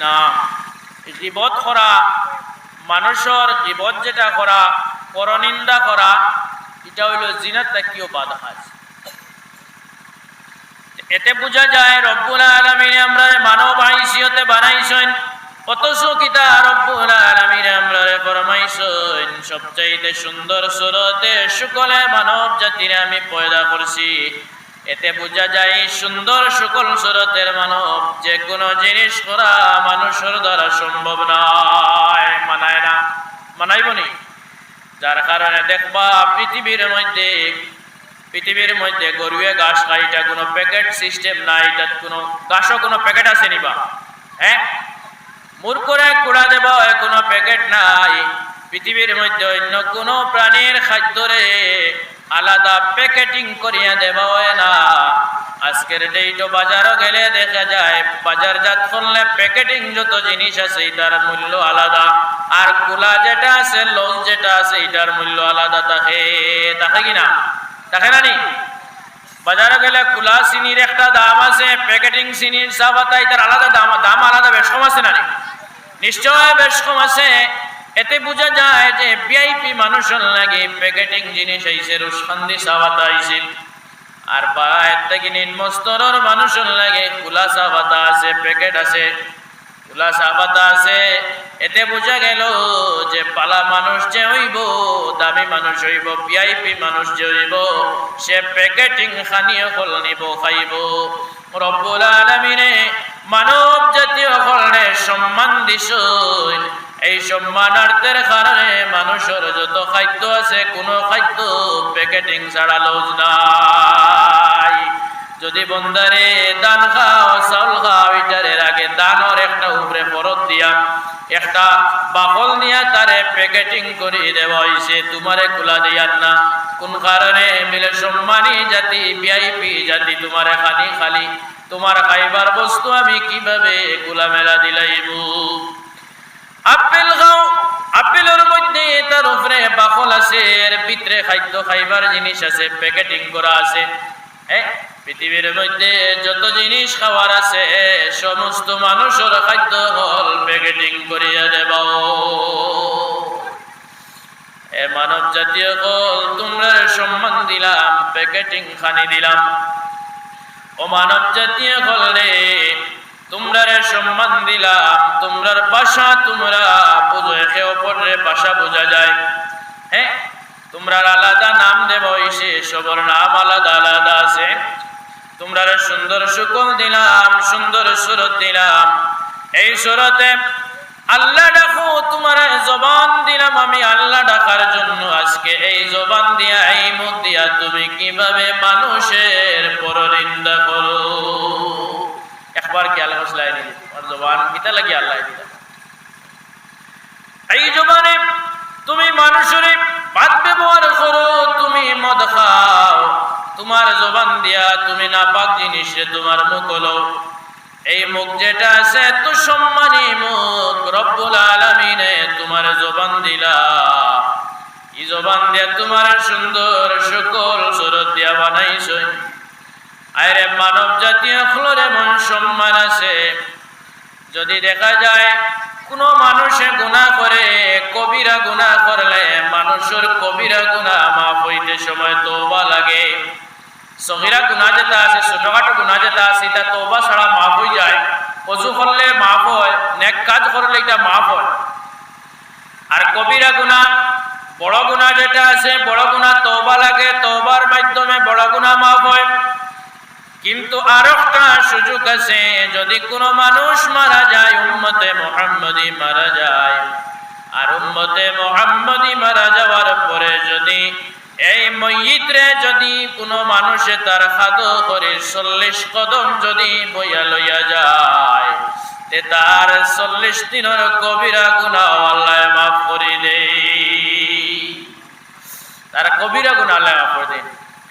না গিবত করা, মানুষের গিবত যেটা করা, পরনিন্দা করা, এটা হইল জিনাত তাকিও বাধা আছে এতে বোঝা যায়, রব্বুল আলমিনে আমরা মানব আইসিয়তে বানাইছেন, অথচ কিতা রব্বুল আলমিনে আমরা ফরমাইছেন, সবচাইতে সুন্দর সুরতে সকলে মানব জাতিরে আমি পয়দা করছি। এতে বোঝা যায় সুন্দর সকল সুরতের মানব, যে কোনো জিনিস করা মানুষের দ্বারা সম্ভব নয়। মানায় না। মানাইবনি যার কারণে দেখবা, পৃথিবীর মধ্যে পৃথিবীর মধ্যে গরুয়ে ঘাস এটা কোনো প্যাকেট সিস্টেম নাই, এটা কোনো ঘাসও কোনো প্যাকেট আছে নিবা হ্যাঁ? মূর্খরে কুড়া দেব কোনো প্যাকেট নাই। পৃথিবীর মধ্যে অন্য কোনো প্রাণীর খাদ্যরে আলাদা প্যাকেটিং করিয়া দেব হয় না। আজকের ডেইটো বাজারও গেলে দেখা যায়, বাজারজাত করলে প্যাকেটিং যত জিনিস আছে, এটার মূল্য আলাদা। আর কুলা যেটা আছে, লোন যেটা আছে, এটার মূল্য আলাদা। থাকে থাকে কিনা থাকে না নি? বাজারে গেলে কুলা চিনির একটা দাম আছে, প্যাকেটিং চিনির চাপাতা এটার আলাদা দাম দাম আলাদা বেশ কম আছে নি? নিশ্চয় বেশ কম আছে। এতে বোঝা যায় যে ভিআইপি মানুষের লাগে প্যাকেটিং জিনিস আইছে রুশখান্দি চাপাতা আইছে। আর বা এর থেকে নিম্ন স্তরের মানুষের লাগে কুলা চাপাতা আছে, প্যাকেট আছে খোলা সাবাতা আছে। এতে বোঝা গেল যে পালা মানুষ যে হইব, দামি মানুষ হইব, ভিআইপি মানুষ যে হইব, সে প্যাকেটিং খানিও ফল নিব, খাইব। রব্বুল আলমিনে মানব জাতীয় ফলনে সম্মান দিস এই সম্মানার্থের কারণে মানুষের যত খাদ্য আছে, কোনো খাদ্য প্যাকেটিং ছাড়া লৌজ নাই। যদি বন্দারে দান খাও, চাউল খাও, এটার আগে দানর একটা উপরে ফরত দিয়া, একটা বাকল নিয়া তারে প্যাকেটিং করে দেওয়া হয়েছে তোমারে খোলা দিয়ার না। কোন কারণে? মিলে সম্মানী জাতি ভিআইপি জাতি, তোমারে খালি খালি। তোমার খাইবার বস্তু আমি কীভাবে খোলা মেলা দিলাইব? আপেল খাও, আপেলের মধ্যে তার উপরে বাকল আছে, এর ভিতরে খাদ্য খাইবার জিনিস আছে, প্যাকেটিং করা আছে। হ্যাঁ পৃথিবীর মধ্যে যত জিনিস খাওয়ার আছে, সমস্ত মানুষের খাদ্য হল প্যাকেটিং করিয়া দেব। এ মানব জাতীয় হল, তোমরা সম্মান দিলাম, প্যাকেটিং খানি দিলাম। ও মানব জাতীয় হল রে তোমরা সম্মান দিলাম, তোমরার ভাষা তোমরা বুঝো, একে অপরের ভাষা বোঝা যায়। হ্যাঁ? তোমরা আলাদা নাম দেব সে সবর নাম আলাদা আলাদা আছে। তোমরা সুন্দর সুকল দিলাম, সুন্দর সুরত দিলাম। এই সুরতে আল্লাহ ডাকো, তোমার জবান দিলাম আমি আল্লাহ ডাকার জন্য। আজকে এই জবান দিয়া, এই মুখ দিয়া তুমি কীভাবে মানুষের পরনিন্দা করো? জবান আল্লাহ এই জবানে তুমি মানুষের বাদ ব্যবহার করো, তুমি মদ খাও। তোমার জবান দিয়া তুমি নাপাক জিনিসে তোমার মুখ হলো। এই মুখ যেটা আছে সম্মানী মুখ, রব্বুল আলমিনে তোমার জবান দিলা। ই জবান দিয়া তোমার সুন্দর সকল সুরত দিয়া বানাইছ আরে মানব জাতীয় ফলর এমন সম্মান আছে, যদি দেখা যায় কোনো মানুষে গুণা করে, কবিরা গুণা করলে মানুষের কবিরা গুণা মাফ হইতে সময় তোবা লাগে। সহিরা গুণা যেটা আছে, ছোটখাটো গুণা যেটা আছে, এটা তোবা ছাড়া মাফ হয়ে যায়। অজু করলে মাফ হয়, নেক কাজ করলে এটা মাফ হয়। আর কবিরা গুণা বড় গুণা যেটা আছে, বড় গুণা তোবা লাগে তোবার মাধ্যমে বড় গুণা মাফ হয়। কিন্তু আর একটা সুযোগ আছে, যদি কোনো মানুষ মারা যায়, উম্মতে মোহাম্মদী মারা যায়। আর উম্মতে মোহাম্মদী মারা যাওয়ার পরে যদি এই ময়িত্রে যদি কোনো মানুষে তার খাদ করে চল্লিশ কদম যদি বইয়া লইয়া যায়, তে তার চল্লিশ দিনের কবিরা গুণা আল্লাহ মাফ করে দেই তার কবিরা গুণা আল্লাহ মাফ করে দেয়।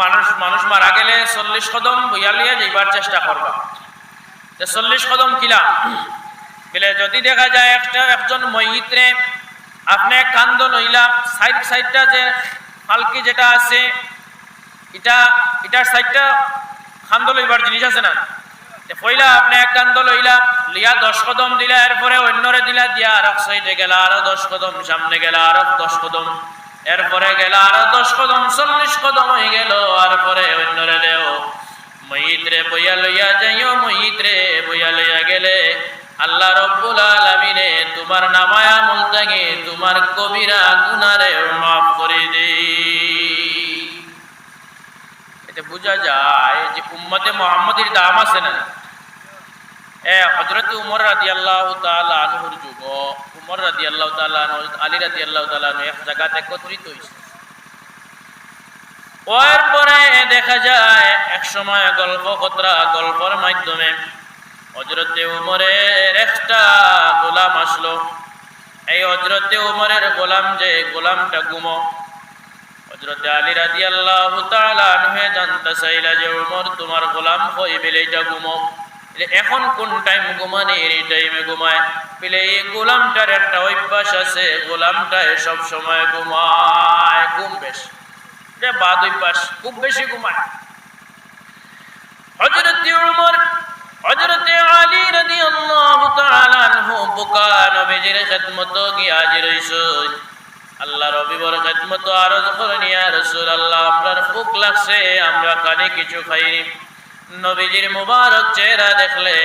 মানুষ মানুষ মারা গেলে চল্লিশ কদম বইয়া লইয়া যাইবার চেষ্টা করবা। যে চল্লিশ কদম কিলা? বলে যদি দেখা যায় একটা, একজন মহিত্রে আপনি কান্দ নইলা সাইড, সাইডটা যে হালকি যেটা আছে এটা এটার সাইডটা খান্দ লইবার জিনিস আছে না? পইলা আপনি এক কান্দ লইলা লিয়া দশ কদম দিলা, এরপরে অন্যরে দিলা, দিয়া আর এক সাইডে গেলা, আরও দশ কদম, সামনে গেলা, আরও দশ কদম। এরপরে গেলা আরও দশ কদম চল্লিশ কদম হয়ে গেল। আর পরে অন্যরে দেও। মহিত্রে বইয়া লইয়া যাইও, মহিত্রে বইয়া লইয়া গেলে আল্লাহ রব্বুল আলামিনে তোমার নামায়া মুলতাগে তোমার কবিরা গুনারে মাফ করে দে। এতে বোঝা যায় যে উম্মতে মোহাম্মদের দাম আছে না? হজরত উমর রাদি আল্লাহ আনহুর যুগ। উমর রাদি আল্লাহ আনহু, আলী রাদি আল্লাহ তাআলা এক জায়গাতে একত্রিত হয়েছে। ওর পরে দেখা যায়, এক সময় গল্প কতরা গল্পের মাধ্যমে হজরতে উমরের একটা গোলাম আসলো। এই হজরতে উমরের গোলাম যে গোলামটা গুমো। হজরতে আলী রাজি আল্লাহ জানতে চাইলা যে, উমর, তোমার গোলাম হই বেলে এটা গুমো? এখন কোন টাইম ঘুমানে, এই টাইমে ঘুমায়। বলে, এই গোলামটার একটা অভ্যাস আছে গোলামটায় সব সময় ঘুমায়। ঘুম বেশ। বাদ অভ্যাস, খুব বেশি ঘুমায় হজরত উমর হজরত আলী রাদিয়াল্লাহু তাআলা আনহু, বুকা নবীজির খিদমত গিয়ে হাজির আল্লাহ আপনার ভুক লাগছে, আমরা কানে কিছু খাইনি। নবীজির মুবারক চেহারা দেখলে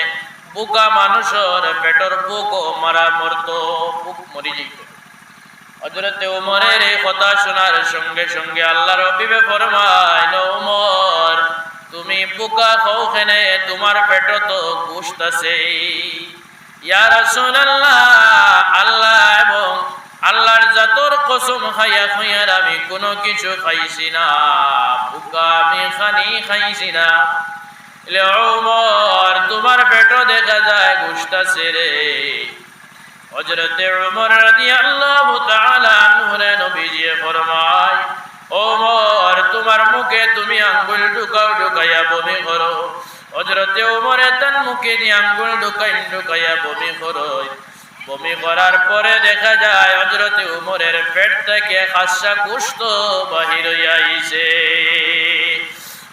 বুকা মানুষের পেটর বুক মারা মরতো, বুক মরি যেত। হজরতে এই কথা শোনার সঙ্গে সঙ্গে আল্লাহ রবিবে ফরমায় "ন উমর, তুমি বুকা খাও খেনে তোমার পেট তো গুস্ত আছে ইয়া রাসূলুল্লাহ, আল্লাহ এবং আল্লাহর জাতর কসম খাইয়া খাইয়ার আমি কোনো কিছু খাইছি না, বুকা আমি খানি খাইছি না। উমর তোমার পেট দেখা যায় গুস্ত আছে রে হজরতে উমর রাদিয়াল্লাহু তাআলা আনহুরে নবীজি ফরমায় ওমর তোমার মুখে তুমি আঙ্গুল ঢুকাও ঢুকাইয়া বমি করো। হজরতে ওমরে তার মুখে দিয়ে আঙ্গুল ঢুকাই ঢুকাইয়া বমি করো বমি করার পরে দেখা যায় হজরতে উমরের পেট থেকে খাসা গোস্ত বাহির হইয়া আইছে। বলে,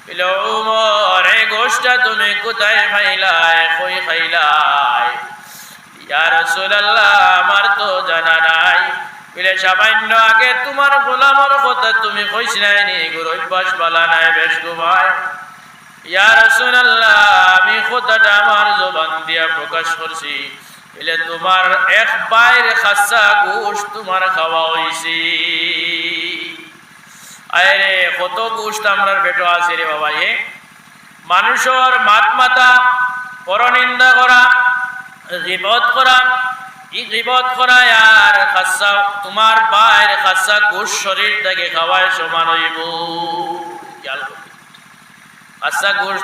উমর তুমি কোথায় খাইলাই কই খাইলাই ইয়া রাসূলুল্লাহ, আমার তো জানা নাই। বলে সামান্য আগে তোমার গোলামর কথা তুমি কইছিলাই নি, গুরু অভ্যাস বালা নাই, বেশ ঘুমায়। ইয়া রাসূলুল্লাহ, আমি কথাটা আমার জবান দিয়া প্রকাশ করছি। বলে তোমার এক বাইরে খাসা গোশ তোমার খাওয়া হইছি। আরে কত গোষ্ঠ আমরার পেটো আছে রে বাবা, এ। মানুষের মাত মাতা পরনিন্দা করা গিবত করা ই গিবত করা, আর খাসা, তোমার বাইর খাসা গোশ শরীর থেকে খাওয়ায় সমান হইব। খেয়াল করবে খাসা গোশ,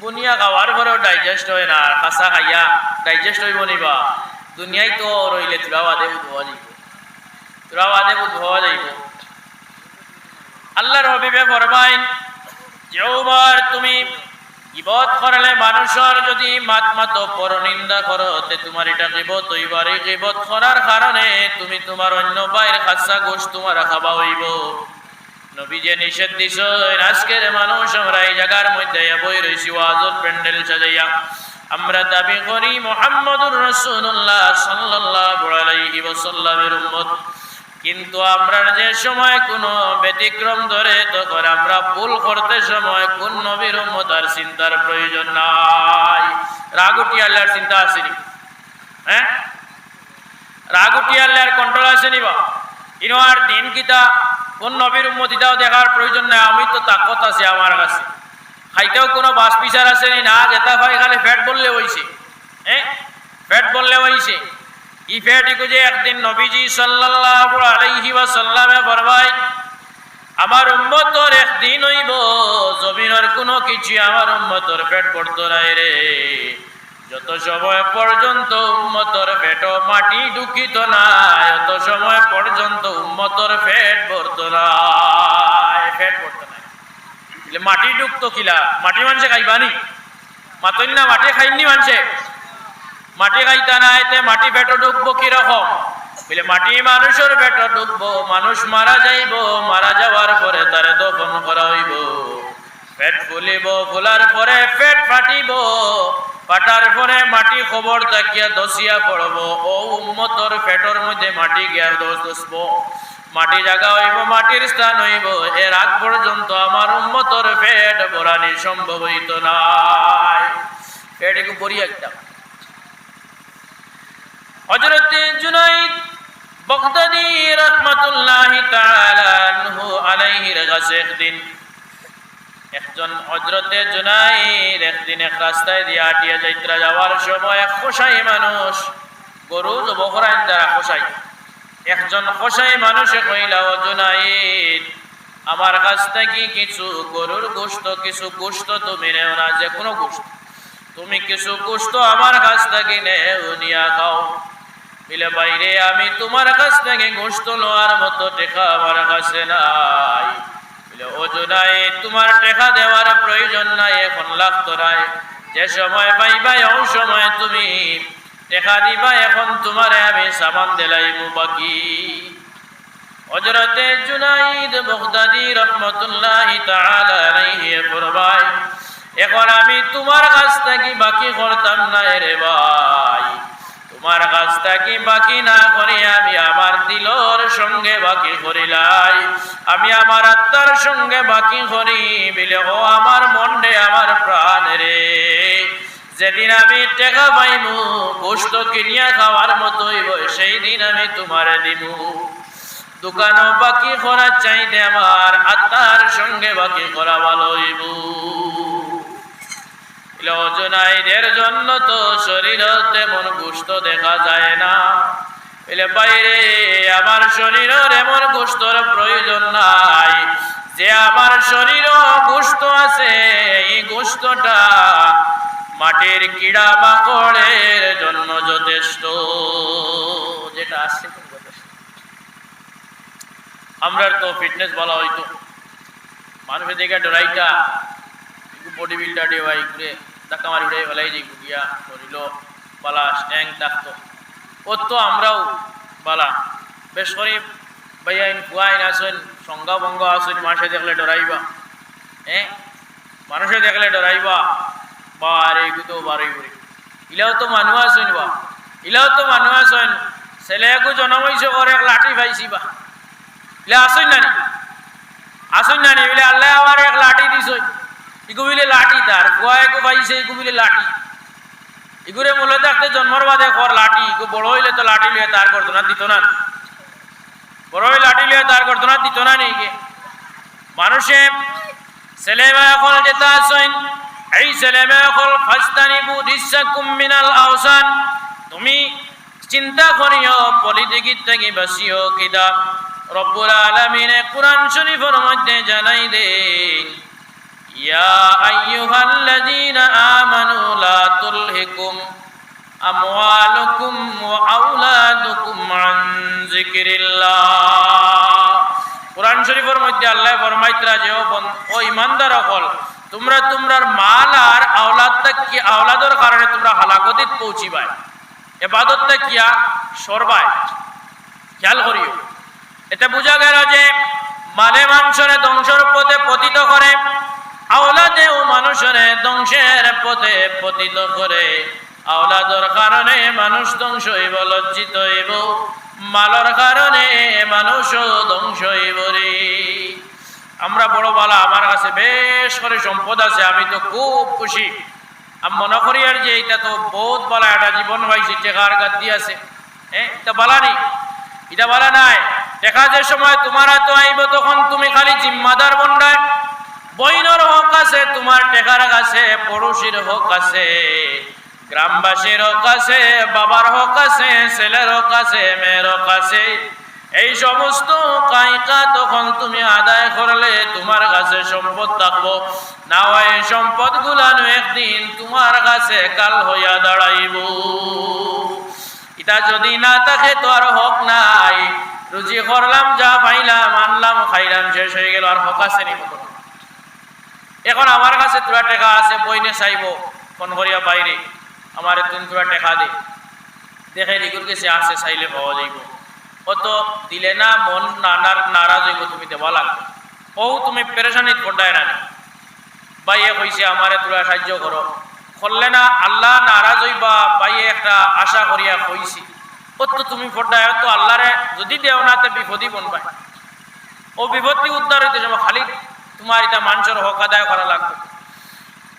বুনিয়া খাওয়ার পরেও ডাইজেস্ট হয় না খাসা খাইয়া ডাইজেস্ট হইব নিবা দুনিয়ায় তো রইলে তোরাও আদে উদ্ভবা যাইব তোরাও আদে উদ্ভবা যাইব আল্লাহর হবিবে ফরমাইন যে তুমি গিবত করলে মানুষের যদি মাত মাত পরনিন্দা করো, তে তোমার এটা গিবত হইবার এই গিবত করার কারণে তুমি তোমার অন্য বাইর খাসা গোশ তোমার খাবা হইব। নবী যে নিষেধ দিছ আজকের মানুষ আমরা এই জায়গার মধ্যে বই রয়েছি ওয়াজর প্যান্ডেল সাজাইয়া। আমরা দাবি করি, মোহাম্মদুর রসুল্লাহ সাল্লাল্লাহু আলাইহি ওয়াসাল্লামের উম্মত। কিন্তু আমরা যে সময় কোনো ব্যতিক্রম ধরে, তখন আমরা ভুল করতে সময় কোন নবীর উম্মত আর চিন্তার প্রয়োজন নাই। রাগুটি আল্লাহর চিন্তা আসেনি হ্যাঁ? রাগুটি আল্লাহর কন্ট্রোল আসেনি বা ইনো আর দিন কিতা, কোন নবীর উম্মত ইটাও দেখার প্রয়োজন নাই, আমি তো তাকত আছে আমার কাছে। খাইতেও কোনো বাস বিচার আসেনি না, যেটা হয় খালি ফ্যাট বললে হইছে। হ্যাঁ? ফ্যাট বললে হইছে। ই ফ্যাট ইকো যে একদিন নবীজি সাল্লাল্লাহু আলাইহি ওয়াসাল্লামে ফরমায়, আমার উম্মতর একদিন হইব, জমিনের কোনো কিছু আমার উম্মতর পেট পড়তো নাই রে। যত সময় পর্যন্ত উম্মতর পেট মাটি ঢুকিত না এত সময় পর্যন্ত উম্মতর পেট ভরত না পেট ভরত না মাটি ঢুকতো কিলা? মাটি মানুষে খাইবানি? মাতন না মাটি খাইনি মানুষে মাটি খাইতা না এতে মাটি পেট ঢুকবো কীরকম? বলে, মাটি মানুষের পেট ঢুকবো মানুষ মারা যাইব, মারা যাওয়ার পরে তারে দফন করা হইব পেট ফুলিব, ফুলার পরে পেট ফাটিব, ফাটার পরে মাটি খবর তাকিয়া দসিয়া পড়ব। ও উম্মতর পেটর মধ্যে মাটি গিয়া দোষ দসব মাটি জাগা হইব, মাটির স্থান হইব এর আগ পর্যন্ত আমার উম্মতর পেট ভরানি সম্ভব হইত নাই। পেট একটু একটা। হযরত জুনাইদ বগদাদি রাহমাতুল্লাহ তাআলা আনহু আলাইহির কাছে একদিন একজন হযরতে জুনাইদ একদিন এক রাস্তায় দিয়ে আটিয়া যাইত্রা যাওয়ার সময় এক খোসাই মানুষ গরু বকরাইন দ্বারা খোসাই, একজন খোসাই মানুষে কইলা, ও জুনাইদ, আমার কাছ থেকে কিছু গরুর গোশত, কিছু গোশত তুমি নেও না যে কোনো গোশত। তুমি কিছু গোশত আমার কাছ থেকে নেও, নিয়া খাও। বিলে বাইরে আমি তোমার কাছ থেকে গোশত লোয়ার মতো টেকা আমার কাছে নাই। বিলে ওজনাই তোমার টেকা দেওয়ার প্রয়োজন নাই, এখন লাগতো নাই। যে সময় পাইবা, ও সময় তুমি টেকা দিবা, এখন তোমারে আমি সামান দিলাইমু বাকি। হযরতে জুনাইদ বগদাদি রহমতুল্লাহি তাআলা আলাইহি ফরমায়, এখন আমি তোমার কাছ থেকে বাকি করতাম না রে ভাই। তোমার কাছ থেকে বাকি না করে আমি আমার দিলর সঙ্গে বাকি করিলাই। আমি আমার আত্মার সঙ্গে বাকি করি, বিলে ও আমার মন্ডে আমার প্রাণ রে যেদিন আমি টেকা পাইমু গোস্ত কিনিয়া খাওয়ার মতোই সেই দিন আমি তোমারে দিমু। দোকানও বাকি করার চাইতে আমার আত্মার সঙ্গে বাকি করা ভালো হইব অজনাইদের জন্য তো শরীর তেমন গুস্ত দেখা যায় না। এলে বাইরে আমার শরীরের এমন গুস্তর প্রয়োজন নাই। যে আমার শরীর গুস্ত আছে, এই গুস্তটা মাটির কিড়া মাকড়ের জন্য যথেষ্ট। যেটা আছে আমরা তো ফিটনেস বলা হইতো। মানুষের দিকে ডরাইটা বডি বিল্ডার দিয়ে ভাই, ঘুরে ধাক্কা মারি উড়ে ফেলাই যাই গিয়া শরীর বালা স্ট্যাং থাকতো ও তো আমরাও বালা। বেশ করে ভাইয়াইন ফুয়াইন আসেন সঙ্গা বঙ্গ আসেন মাসে দেখলে ডরাইবা। হ্যাঁ মানুষে দেখলে ডরাইবা। বা আরে এগুলো বারই করি ইলাও তো মানুষ আসেন বা। ইলাও তো মানুষ আসেন ছেলেকু জন্ম হয়েছে করে এক লাঠি পাইছি বা। ইলে আসুন নানি? আসুন নানি? বলে আল্লাহ আবার এক লাঠি দিছ। ইগু লাঠি তার গোয়াকু পাইছে ইগু বিলে লাঠি। ইগুরে মূলে থাকতে জন্মর বাদে কর লাঠি, ইগু বড় হইলে তো লাঠি লিয়ে তার করতো না দিত না। বড় হয়ে লাঠি লিয়ে তার করতো না দিত না নেই মানুষে ছেলে মেয়ে এখন যেতে আসেন এই ছেলে মেয়ে এখন ফাস্তানিবু দিশাকুম মিনাল আওসান। তুমি চিন্তা করিও পলিটিকির থেকে বাসিও কিতাব রব্বুল আলামিনে কোরআন শরীফের মধ্যে জানাই মধ্যে আল্লাহ ফরমাইতরা যে ও বন- ও ইমানদার হল তোমরা তোমরার মাল আর আওলাদটা কি, আওলাদের কারণে তোমরা হালাকতিত পৌঁছিবাই এবাদতটা কিয়া? সরবায়। খেয়াল করিও। এটা বোঝা গেল যে মানে মানুষের ধ্বংসের পথে পতিত করে আওলাদে ও মানুষের ধ্বংসের পথে পতিত করে। আওলাদর কারণে মানুষ ধ্বংস হইব লজ্জিত হইব। মালর কারণে মানুষও ধ্বংস হইব রে। আমরা বড় বালা, আমার কাছে বেশ করে সম্পদ আছে, আমি তো খুব খুশি। আমি মনে করি আর যে এটা তো বহুত বালা একটা জীবন পাইছি টেকার গাদ আছে। হ্যাঁ এটা বালা নেই, এটা বলা নাই। দেখা যে সময় তোমার তো আইব, তখন তুমি খালি জিম্মাদার বন্ডায় বইনর হক আছে, তোমার টেকার কাছে পড়োশির হক আছে, গ্রামবাসীর হক আছে, বাবার হক আছে, ছেলের হক আছে, মেয়ের হক আছে। এই সমস্ত কায়কা তখন তুমি আদায় করলে তোমার কাছে সম্পদ থাকব। না এই সম্পদ গুলানো একদিন তোমার কাছে কাল হইয়া দাঁড়াইব। এটা যদি না থাকে তো আর হক নাই। রুজি করলাম, যা পাইলাম, আনলাম, খাইলাম, শেষ হয়ে গেল, আর হক আছে নি? এখন আমার কাছে তোরা টেকা আছে বইনে চাইব, ফোন করিয়া বাইরে। আমার তুমি তোরা টেকা দে। দেখে রিগুর কাছে আছে, চাইলে পাওয়া যাইব। কত দিলে না মন নানার নারাজ হইব, তুমি দেওয়া লাগবে। ও তুমি পেরেশানিত পড়ায় না বাইয়ে কইছে, আমারে তোরা সাহায্য করো। করলে না আল্লাহ নারাজ হইবা, বাইয়ে একটা আশা করিয়া কইছি। কত তুমি পড়ায় তো আল্লাহরে যদি দেও না, তে বিপদই বনবাই। ও বিপত্তি উদ্ধার হইতে খালি তোমার এটা মানুষের হক আদায় করা লাগবে।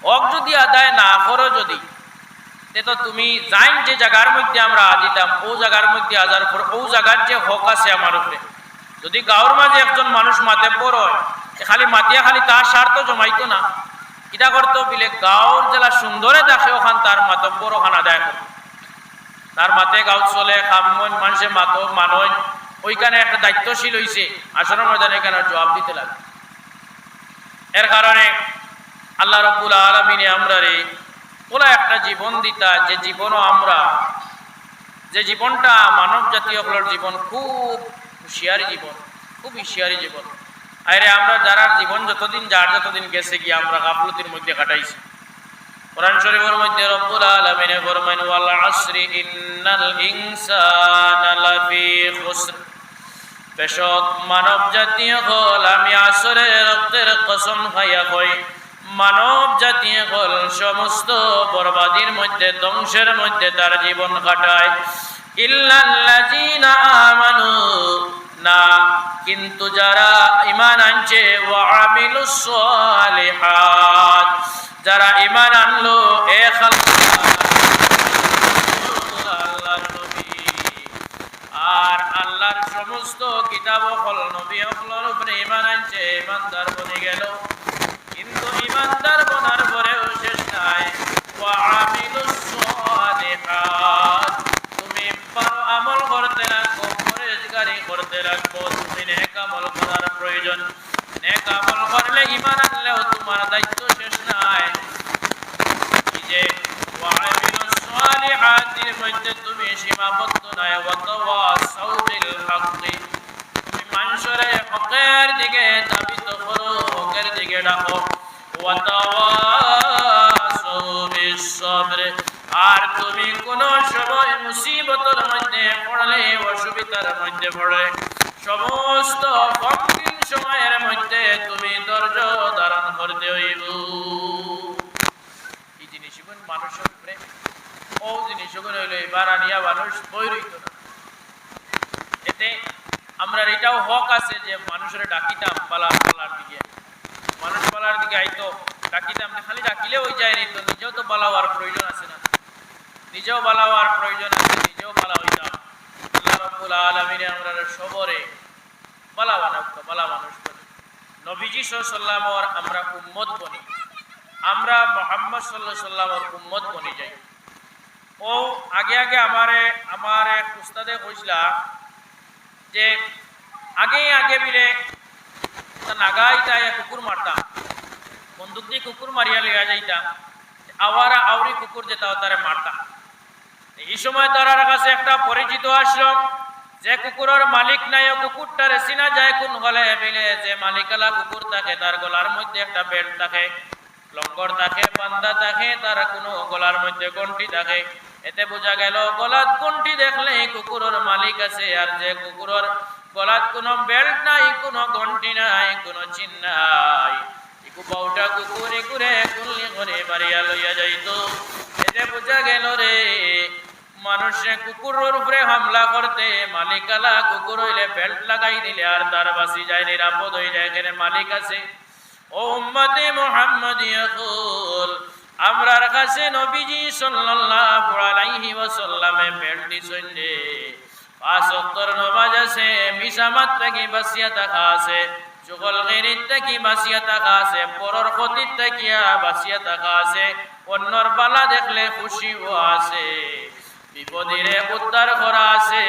হক যদি আদায় না করো যদি, তে তুমি যাইন যে জায়গার মধ্যে আমরা দিতাম ও জায়গার মধ্যে আজার পর, ও জায়গার যে হক আছে আমার উপরে। যদি গাঁর মাঝে একজন মানুষ মাতে হয় খালি মাতিয়া খালি তার স্বার্থ জমাইতো না কিটা করতো বিলে গাঁর জেলা সুন্দরে দেখে ওখান তার মাতব্বর ওখান আদায় করতো। তার মাতে গাঁও চলে খামন মানুষে মাত মানয় ওইখানে একটা দায়িত্বশীল হইছে আসনের ময়দানে এখানে জবাব দিতে লাগে এর কারণে আল্লাহ রব্বুল আলমিনে আমরা রে ওলা একটা জীবন দিতা, যে জীবনও আমরা, যে জীবনটা মানব জাতীয় হলোর জীবন, খুব হুঁশিয়ারি জীবন, খুব হুঁশিয়ারি জীবন। আরে আমরা যারা জীবন যতদিন, যার যতদিন গেছে গিয়ে আমরা গাফলতির মধ্যে কাটাইছি কোরআন শরীফের মধ্যে রব্বুল আলামিনে ফরমান ওয়াল আসরি ইন্নাল বেশক মানব জাতীয় হল আমি আসরে রক্তের কসম খাইয়া কই। মানব জাতীয় হল সমস্ত বরবাদির মধ্যে, ধ্বংসের মধ্যে তার জীবন কাটায়। ইল্লাল্লাযীনা আমানু, না, কিন্তু যারা ইমান আনছে, ওয়া আমিলুস সালিহাত। যারা ইমান আনলো, এ আল্লাহর নবী আর সমস্ত কিতাব হল নবী হকলর উপরে ইমান আনছে ইমানদার বনে গেল। কিন্তু ইমানদার বনার পরেও শেষ নাই। তুমি ভালো আমল করতে পরেজগারি করতে তুমি নেক আমল করার প্রয়োজন। নেক আমল করলে ইমান আনলেও তোমার দায়িত্ব শেষ নাই। সালিহাতির মধ্যে তুমি সীমাবদ্ধ নাই ওয়াতাওয়াসাউ বিল হাক্কি। তুমি মানুষের হকের দিকে দাবিত করো, হকের দিকে ডাকো। ওয়াতাওয়াসাউ বিস আর তুমি কোন সময় মুসিবতের মধ্যে পড়লে, অসুবিধার মধ্যে পড়ে। সমস্ত কঠিন সময়ের মধ্যে তুমি ধৈর্য ধারণ করতে হইব। জিনিসগুলো মানুষের উপরে ও হইল এবার আনিয়া মানুষ হইতো না। এতে আমরা এটাও হক আছে যে মানুষের ডাকিতাম পালা পালার দিকে। মানুষ পালার দিকে আইতো, ডাকিতাম খালি ডাকিলে ওই যায় নিত নিজেও তো হওয়ার প্রয়োজন আছে না। নিজেও হওয়ার প্রয়োজন আছে, নিজেও পালা হইতাম। আল্লাহ আমরা সবরে পালা বানাব পালা মানুষ বনি নবীজি সাল্লামর আমরা উম্মত বনি আমরা মোহাম্মদ সাল্লাহ সাল্লামর উম্মত বনি যাই। ও আগে আগে আমারে, আমার এক উস্তাদে কইসলা যে আগে আগে বিলে নাগাই তাই কুকুর মারতাম বন্দুক দিয়ে কুকুর মারিয়া লিয়া যাইতাম আওয়ারা আউরি কুকুর যেটা তারে মারতাম এই সময় তার কাছে একটা পরিচিত আসলো যে, কুকুরের মালিক নাই ও কুকুরটার চিনা যায় কোন গলে মিলে যে মালিকালা কুকুর থাকে তার গলার মধ্যে একটা বেল্ট থাকে। লঙ্গর থাকে বান্দা থাকে, তার কোনো গলার মধ্যে গন্টি থাকে। এতে বোঝা গেল গলাত গন্টি দেখলে কুকুরের মালিক আছে, আর যে কুকুরের গলাত কোনো বেল্ট নাই, কোনো গন্টি নাই, কোনো চিহ্ন নাই। বাউটা কুকুরে কুরে কুল্লি করে মারিয়া লইয়া যাইতো। এতে বোঝা গেল রে, মানুষে কুকুরের উপরে হামলা করতে, মালিকালা কুকুর হইলে বেল্ট লাগাই দিলে আর তার বাসি যায়, নিরাপদ যায়, এখানে মালিক আছে। উম্মতে মোহাম্মদ ইয়াকুল আমরার কাছে নবীজি সাল্লাল্লাহু আলাইহি ওয়াসাল্লামে দিছেন রে পাঁচ ওয়াক্তর নামাজ আছে মিসামাত থেকে বাসিয়া থাকা আছে, যুগল গেরিত থেকে বাসিয়া থাকা আছে, পরর ক্ষতির থাকিয়া বাসিয়া থাকা আছে, অন্যর বালা দেখলে খুশিও আছে, বিপদিরে উদ্ধার করা আছে।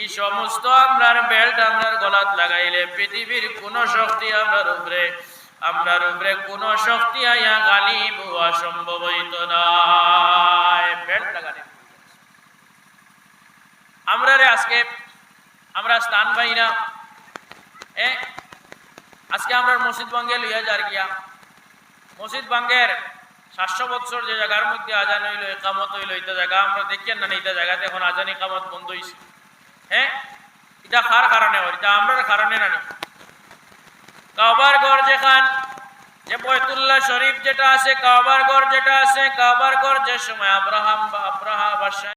এই সমস্ত আমরার বেল্ট আমরার গলাত লাগাইলে পৃথিবীর কোন শক্তি আমরার উপরে আমরার উপরে কোন শক্তি আইয়া গালিব হওয়া সম্ভব হইত নয় আমরা রে আজকে, আমরা স্থান পাই না। আজকে আমরা মসজিদ ভাঙ্গে লইয়া যার গিয়া। মসজিদ ভাঙ্গের সাতশো বৎসর যে জায়গার মধ্যে আজান হইল, একামত হইল এটা জায়গা আমরা দেখি না এটা জায়গাতে এখন আজান একামত বন্ধ হয়েছে হ্যাঁ এটা কার কারণে হয় এটা আমরার কারণে নি। কাবার ঘর যেখান যে বয়তুল্লাহ শরীফ যেটা আছে, কাবার ঘর যেটা আছে, কাবার ঘর যে সময় আব্রাহাম বা আব্রাহা বাদশাহ